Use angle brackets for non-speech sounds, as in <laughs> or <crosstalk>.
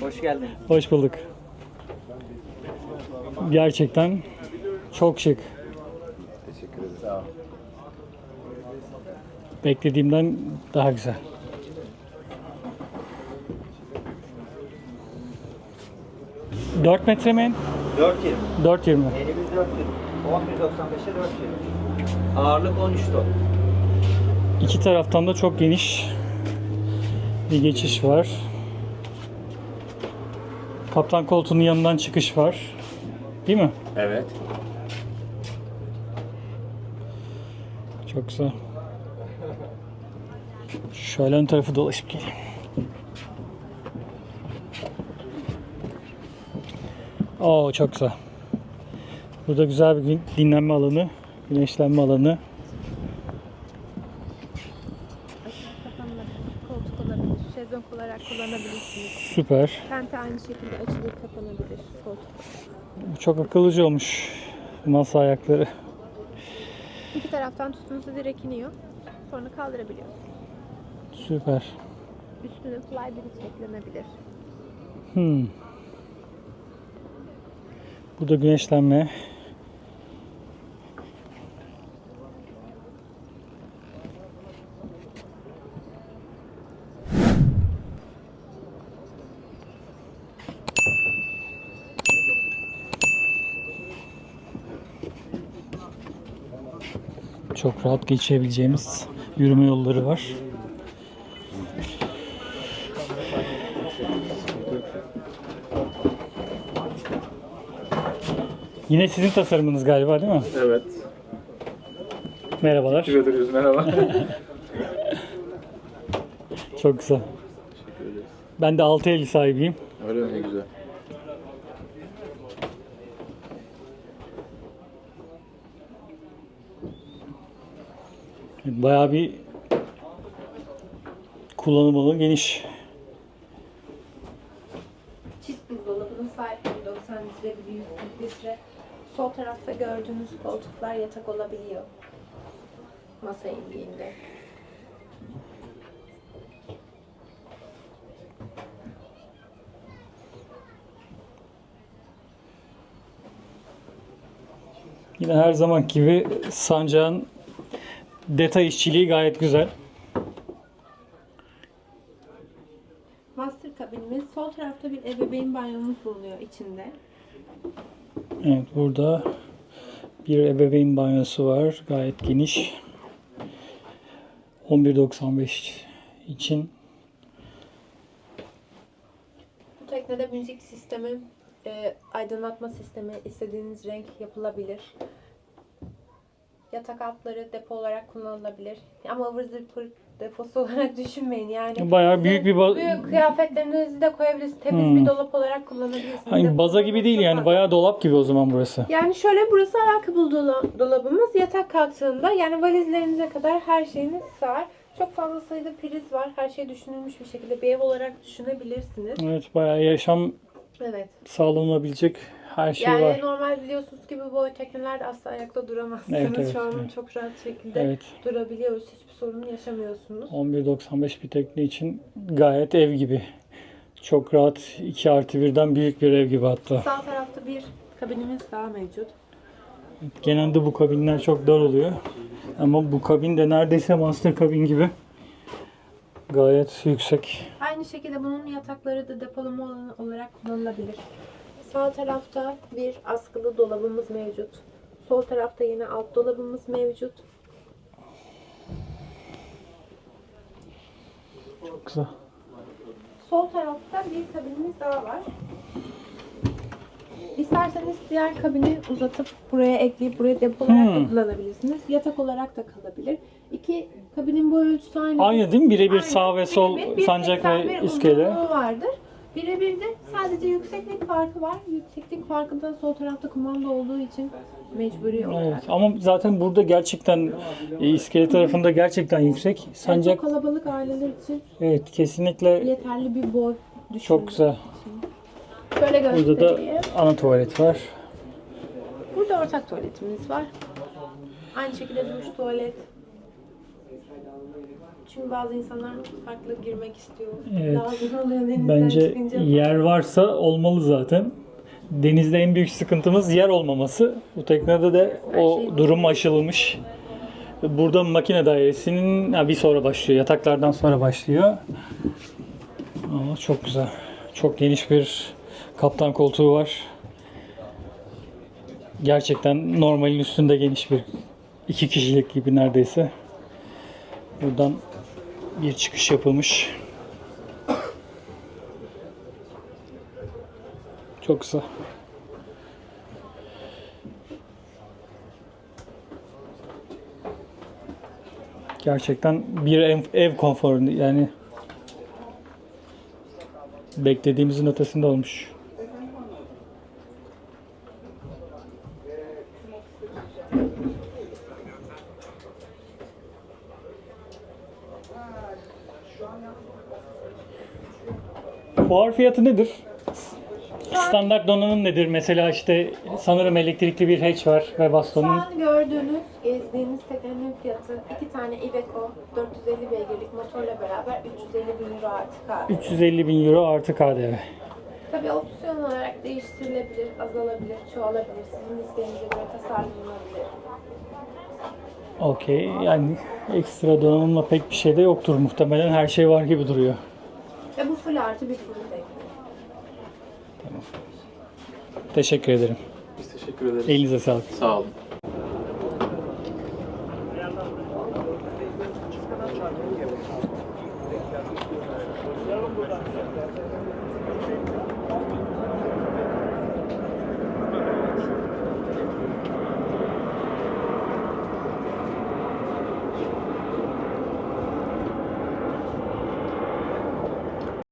Hoş geldin. Hoş bulduk. Gerçekten çok şık. Teşekkür ederim. Sağ ol. Beklediğimden daha güzel. Dört metre mi? 4.20. 4.20. Elimiz 4.20. 11.95'e 4.20. Ağırlık 13 ton. İki taraftan da çok geniş bir geçiş var. Kaptan koltuğunun yanından çıkış var. Değil mi? Evet. Çok güzel. Şöyle ön tarafı dolaşıp geleyim. Oo çok güzel. Burada güzel bir dinlenme alanı, güneşlenme alanı. Koltuk olabilir, şezlong olarak kullanabilirsiniz. Süper. Tente aynı şekilde açılır kapanabilir koltuk. Bu Çok akıllıca olmuş. Masa ayakları. İki taraftan tuttuğunuzda direkt iniyor. Sonra kaldırabiliyorsunuz. Süper. Üstüne fly bridge eklenebilir. Hmm. Burada güneşlenme. Çok rahat geçebileceğimiz yürüme yolları var. Yine sizin tasarımınız galiba değil mi? Evet. Merhabalar. Teşekkür ederiz. Merhaba. <laughs> Çok güzel. Ben de 650 sahibiyim. Öyle mi? Ne güzel. Bayağı bir kullanım alanı geniş. Çift buzdolabının sahipliği 90 litre bir 140 litre. Sol tarafta gördüğünüz koltuklar yatak olabiliyor. Masa indiğinde. Yine her zaman gibi sancağın detay işçiliği gayet güzel. Master kabinimiz sol tarafta bir ebeveyn banyomuz bulunuyor içinde. Evet burada bir ebeveyn banyosu var. Gayet geniş. 11.95 için Bu teknede müzik sistemi, e, aydınlatma sistemi istediğiniz renk yapılabilir. Yatak altları depo olarak kullanılabilir. Ama ıvır zıvır deposu <laughs> olarak düşünmeyin yani. bayağı büyük bir ba- Büyük kıyafetlerinizi de koyabilirsiniz. Temiz Hmm. bir dolap olarak kullanabilirsiniz. hani Depo baza gibi değil yani fazla. bayağı dolap gibi o zaman burası. Yani şöyle burası ayakkabı dola- dolabımız. Yatak kalktığında yani valizlerinize kadar her şeyiniz sığar. Çok fazla sayıda priz var. Her şey düşünülmüş bir şekilde bir ev olarak düşünebilirsiniz. Evet bayağı yaşam Evet. sağlanabilecek her şey Yani var. normal biliyorsunuz ki bu teknelerde asla ayakta duramazsınız. Evet, evet, Şu an evet. çok rahat şekilde Evet. durabiliyoruz. Hiçbir sorun yaşamıyorsunuz. 11.95 bir tekne için gayet ev gibi. Çok rahat 2 artı birden büyük bir ev gibi hatta. Sağ tarafta bir kabinimiz daha mevcut. Genelde bu kabinler çok dar oluyor. Ama bu kabin de neredeyse master kabin gibi. Gayet yüksek. Aynı şekilde bunun yatakları da depolama alanı olarak kullanılabilir. Sağ tarafta bir askılı dolabımız mevcut. Sol tarafta yine alt dolabımız mevcut. Çok güzel. Sol tarafta bir kabinimiz daha var. İsterseniz diğer kabini uzatıp buraya ekleyip buraya depo olarak Hmm. da kullanabilirsiniz. Yatak olarak da kalabilir. İki kabinin boy ölçüsü aynı. Aynı değil mi? Birebir Aynen. sağ ve sol Birebir sancak 1.81 ve iskele. uzunluğu vardır. Birebir de sadece yükseklik farkı var. Yükseklik farkı da sol tarafta kumanda olduğu için mecburi olarak. Evet. Ama zaten burada gerçekten e, iskele tarafında gerçekten yüksek. Sancak çok kalabalık aileler için evet kesinlikle yeterli bir boy düşünün. çok güzel. Şöyle Burada da göstereyim. ana tuvalet var. Burada ortak tuvaletimiz var. Aynı şekilde duş, tuvalet. Çünkü bazı insanlar farklı girmek istiyor. Evet. Lazım oluyor denizden Bence çıkınca. yer varsa olmalı zaten. Denizde en büyük sıkıntımız yer olmaması. Bu teknede de o şey- durum aşılmış. Burada makine dairesinin ha, bir sonra başlıyor. Yataklardan sonra başlıyor. Ama çok güzel. Çok geniş bir kaptan koltuğu var. Gerçekten normalin üstünde geniş bir iki kişilik gibi neredeyse. Buradan bir çıkış yapılmış. Çok güzel. Gerçekten bir ev, ev konforu yani beklediğimizin ötesinde olmuş. Fuar fiyatı nedir? Standart donanım nedir? Mesela işte sanırım elektrikli bir hatch var ve Şu bastonun an gördüğünüz, gezdiğiniz teknenin fiyatı iki tane Iveco 450 beygirlik motorla beraber 350 bin euro artı KDV. 350 bin euro artı KDV. Tabii opsiyon olarak değiştirilebilir, azalabilir, çoğalabilir. Sizin isteğinize göre tasarlanabilir. Okey. Yani ekstra donanımla pek bir şey de yoktur muhtemelen. Her şey var gibi duruyor. Ve bu full artı bir full tekne. Teşekkür ederim. Biz teşekkür ederiz. Elinize sağlık. Sağ olun.